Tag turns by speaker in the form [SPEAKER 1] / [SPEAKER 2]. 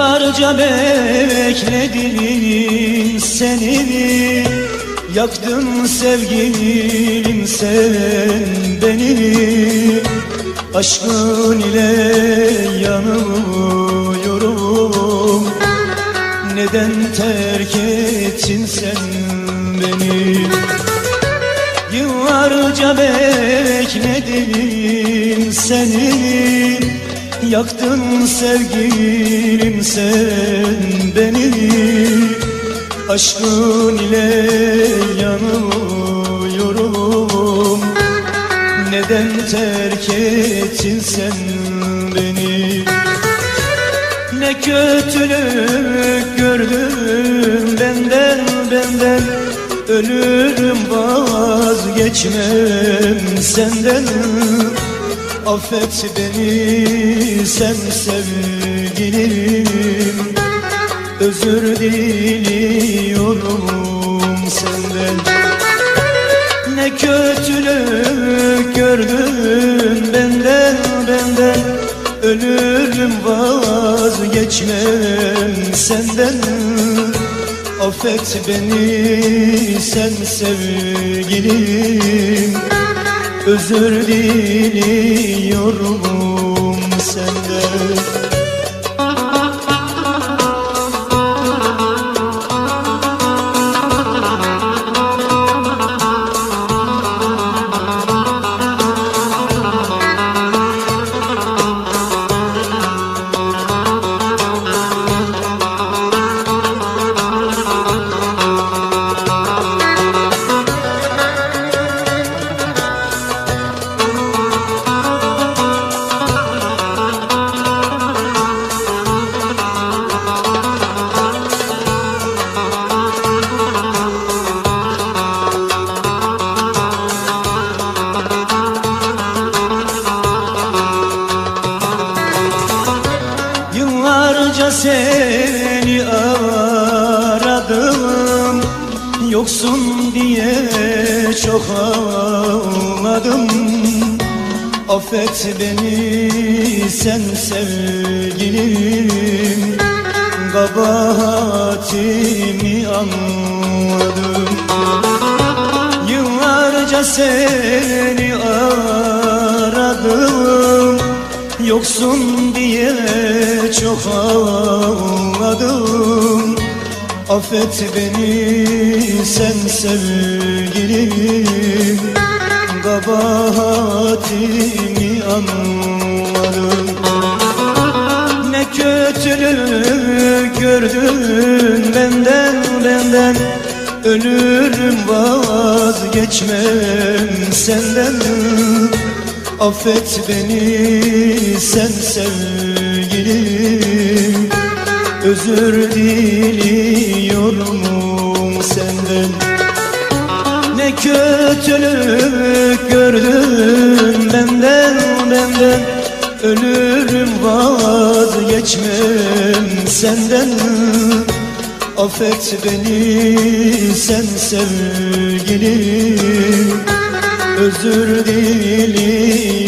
[SPEAKER 1] Yıllarca bekledim seni. Yaktın sevgilim sen beni. Aşkın ile yanıyorum Neden terk ettin sen beni? Yıllarca bekledim seni Yaktın sevgilim sen beni. Aşkın ile yanıyorum Neden terk ettin sen beni? Ne kötülük gördüm benden benden. Ölürüm vazgeçmem senden Affet beni sen sevgilim Özür diliyorum senden. Ne kötülük gördüm benden benden. Ölürüm vazgeçmem senden. Affet beni sen sevgilim Özür diliyorum senden aradım Yoksun diye çok ağladım Affet beni sen sevgilim Kabahatimi anladım. Yıllarca seni aradım Yoksun diye çok ağladım Affet beni sen sevgilim. Kabahatimi anladım Ne kötülük gördün benden benden. Ölürüm vazgeçmem senden. Affet beni sen sevgilim. Özür diliyorum kötülük gördüm benden benden. Ölürüm vazgeçmem senden. Affet beni sen sevgilim Özür senden